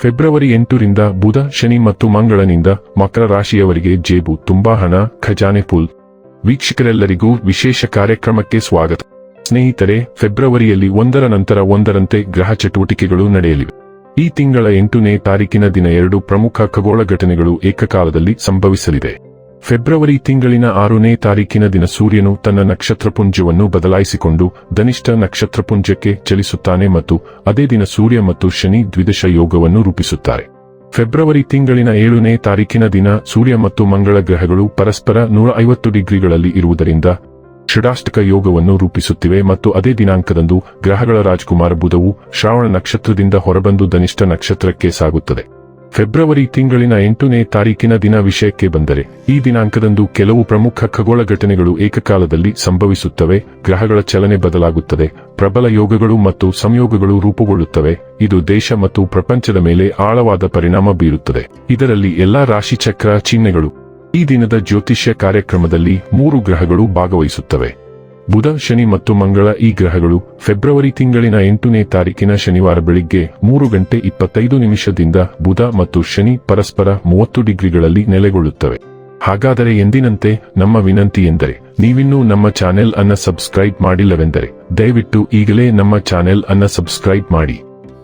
February ಎಂಟರಿಂದ ಬುಧ, ಶನಿ ಮತ್ತು ಮಂಗಳನಿಂದ ಮಕರ ರಾಶಿಯವರಿಗೆ ಜೇಬು, ತುಂಬಾ ಹಣ, ಖಜಾನೆ ಪುಲ್. ವೀಕ್ಷಕರೆಲ್ಲರಿಗೂ ವಿಶೇಷ ಕಾರ್ಯಕ್ರಮಕ್ಕೆ ಸ್ವಾಗತ. ಸ್ನೇಹಿತರೆ, ಫೆಬ್ರವರಿಯಲ್ಲಿ ಒಂದರ ನಂತರ ಒಂದರಂತೆ ಗ್ರಹ ಚಟುವಟಿಕೆಗಳು ನಡೆಯಲಿವೆ. ಈ ತಿಂಗಳ ಎಂಟನೇ ತಾರೀಕಿನ ದಿನ ಎರಡು ಪ್ರಮುಖ ಖಗೋಳ ಘಟನೆಗಳು ಏಕಕಾಲದಲ್ಲಿ ಸಂಭವಿಸಲಿದೆ. ಫೆಬ್ರವರಿ ತಿಂಗಳಿನ ಆರನೇ ತಾರೀಕಿನ ದಿನ ಸೂರ್ಯನು ತನ್ನ ನಕ್ಷತ್ರಪುಂಜವನ್ನು ಬದಲಾಯಿಸಿಕೊಂಡು ಧನಿಷ್ಠ ನಕ್ಷತ್ರಪುಂಜಕ್ಕೆ ಚಲಿಸುತ್ತಾನೆ ಮತ್ತು ಅದೇ ದಿನ ಸೂರ್ಯ ಮತ್ತು ಶನಿ ದ್ವಿದಶ ಯೋಗವನ್ನು ರೂಪಿಸುತ್ತಾರೆ. ಫೆಬ್ರವರಿ ತಿಂಗಳಿನ ಏಳನೇ ತಾರೀಕಿನ ದಿನ ಸೂರ್ಯ ಮತ್ತು ಮಂಗಳ ಗ್ರಹಗಳು ಪರಸ್ಪರ ನೂರ ಐವತ್ತು ಡಿಗ್ರಿಗಳಲ್ಲಿ ಇರುವುದರಿಂದ ಷಡಾಷ್ಟಕ ಯೋಗವನ್ನು ರೂಪಿಸುತ್ತಿವೆ ಮತ್ತು ಅದೇ ದಿನಾಂಕದಂದು ಗ್ರಹಗಳ ರಾಜಕುಮಾರ ಬುಧವು ಶ್ರಾವಣ ನಕ್ಷತ್ರದಿಂದ ಹೊರಬಂದು ಧನಿಷ್ಠ ನಕ್ಷತ್ರಕ್ಕೆ ಸಾಗುತ್ತದೆ. ಫೆಬ್ರವರಿ ತಿಂಗಳಿನ ಎಂಟನೇ ತಾರೀಕಿನ ದಿನ ವಿಷಯಕ್ಕೆ ಬಂದರೆ, ಈ ದಿನಾಂಕದಂದು ಕೆಲವು ಪ್ರಮುಖ ಖಗೋಳ ಘಟನೆಗಳು ಏಕಕಾಲದಲ್ಲಿ ಸಂಭವಿಸುತ್ತವೆ, ಗ್ರಹಗಳ ಚಲನೆ ಬದಲಾಗುತ್ತದೆ, ಪ್ರಬಲ ಯೋಗಗಳು ಮತ್ತು ಸಂಯೋಗಗಳು ರೂಪುಗೊಳ್ಳುತ್ತವೆ, ಇದು ದೇಶ ಮತ್ತು ಪ್ರಪಂಚದ ಮೇಲೆ ಆಳವಾದ ಪರಿಣಾಮ ಬೀರುತ್ತದೆ. ಇದರಲ್ಲಿ ಎಲ್ಲಾ ರಾಶಿಚಕ್ರ ಚಿಹ್ನೆಗಳು. ಈ ದಿನದ ಜ್ಯೋತಿಷ್ಯ ಕಾರ್ಯಕ್ರಮದಲ್ಲಿ ಮೂರು ಗ್ರಹಗಳು ಭಾಗವಹಿಸುತ್ತವೆ. ಬುಧ, ಶನಿ ಮತ್ತು ಮಂಗಳ ಈ ಗ್ರಹಗಳು ಫೆಬ್ರವರಿ ತಿಂಗಳಿನ ಎಂಟನೇ ತಾರೀಕಿನ ಶನಿವಾರ ಬೆಳಿಗ್ಗೆ ಮೂರು ಗಂಟೆ ಇಪ್ಪತ್ತೈದು ನಿಮಿಷದಿಂದ ಬುಧ ಮತ್ತು ಶನಿ ಪರಸ್ಪರ ಮೂವತ್ತು ಡಿಗ್ರಿಗಳಲ್ಲಿ ನೆಲೆಗೊಳ್ಳುತ್ತವೆ. ಹಾಗಾದರೆ ಎಂದಿನಂತೆ ನಮ್ಮ ವಿನಂತಿ ಎಂದರೆ, ನೀವಿನ್ನೂ ನಮ್ಮ ಚಾನೆಲ್ ಅನ್ನ ಸಬ್ಸ್ಕ್ರೈಬ್ ಮಾಡಿಲ್ಲವೆಂದರೆ, ದಯವಿಟ್ಟು ಈಗಲೇ ನಮ್ಮ ಚಾನೆಲ್ ಅನ್ನ ಸಬ್ಸ್ಕ್ರೈಬ್ ಮಾಡಿ.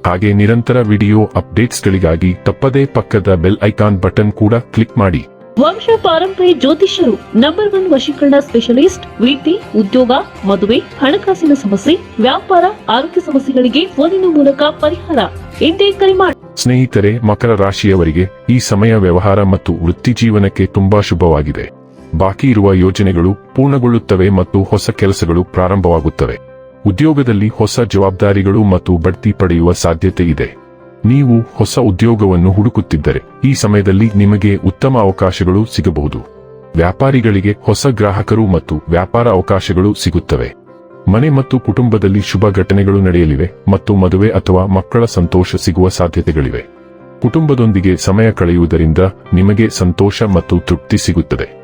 ಹಾಗೆ ನಿರಂತರ ವಿಡಿಯೋ ಅಪ್ಡೇಟ್ಸ್ಗಳಿಗಾಗಿ ತಪ್ಪದೇ ಪಕ್ಕದ ಬೆಲ್ ಐಕಾನ್ ಬಟನ್ ಕೂಡ ಕ್ಲಿಕ್ ಮಾಡಿ. ವಂಶ ಪಾರಂಪರ್ಯ ಜ್ಯೋತಿಷ್ಯರು ನಂಬರ್ ಒನ್ ವಶೀಕರಣ ಸ್ಪೆಷಲಿಸ್ಟ್ ವೃತ್ತಿ ಉದ್ಯೋಗ, ಮದುವೆ, ಹಣಕಾಸಿನ ಸಮಸ್ಯೆ, ವ್ಯಾಪಾರ, ಆರೋಗ್ಯ ಸಮಸ್ಯೆಗಳಿಗೆ ಫೋನಿನ ಮೂಲಕ ಪರಿಹಾರ. ಎಂದೇ ಕರೆ ಮಾಡಿ ಸ್ನೇಹಿತರೆ, ಮಕರ ರಾಶಿಯವರಿಗೆ ಈ ಸಮಯ ವ್ಯವಹಾರ ಮತ್ತು ವೃತ್ತಿ ಜೀವನಕ್ಕೆ ತುಂಬಾ ಶುಭವಾಗಿದೆ. ಬಾಕಿ ಇರುವ ಯೋಜನೆಗಳು ಪೂರ್ಣಗೊಳ್ಳುತ್ತವೆ ಮತ್ತು ಹೊಸ ಕೆಲಸಗಳು ಪ್ರಾರಂಭವಾಗುತ್ತವೆ. ಉದ್ಯೋಗದಲ್ಲಿ ಹೊಸ ಜವಾಬ್ದಾರಿಗಳು ಮತ್ತು ಬಡ್ತಿ ಪಡೆಯುವ ಸಾಧ್ಯತೆ ಇದೆ. ನೀವು ಹೊಸ ಉದ್ಯೋಗವನ್ನು ಹುಡುಕುತ್ತಿದ್ದರೆ ಈ ಸಮಯದಲ್ಲಿ ನಿಮಗೆ ಉತ್ತಮ ಅವಕಾಶಗಳು ಸಿಗಬಹುದು. ವ್ಯಾಪಾರಿಗಳಿಗೆ ಹೊಸ ಗ್ರಾಹಕರು ಮತ್ತು ವ್ಯಾಪಾರ ಅವಕಾಶಗಳು ಸಿಗುತ್ತವೆ. ಮನೆ ಮತ್ತು ಕುಟುಂಬದಲ್ಲಿ ಶುಭ ಘಟನೆಗಳು ನಡೆಯಲಿವೆ ಮತ್ತು ಮದುವೆ ಅಥವಾ ಮಕ್ಕಳ ಸಂತೋಷ ಸಿಗುವ ಸಾಧ್ಯತೆಗಳಿವೆ. ಕುಟುಂಬದೊಂದಿಗೆ ಸಮಯ ಕಳೆಯುವುದರಿಂದ ನಿಮಗೆ ಸಂತೋಷ ಮತ್ತು ತೃಪ್ತಿ ಸಿಗುತ್ತದೆ.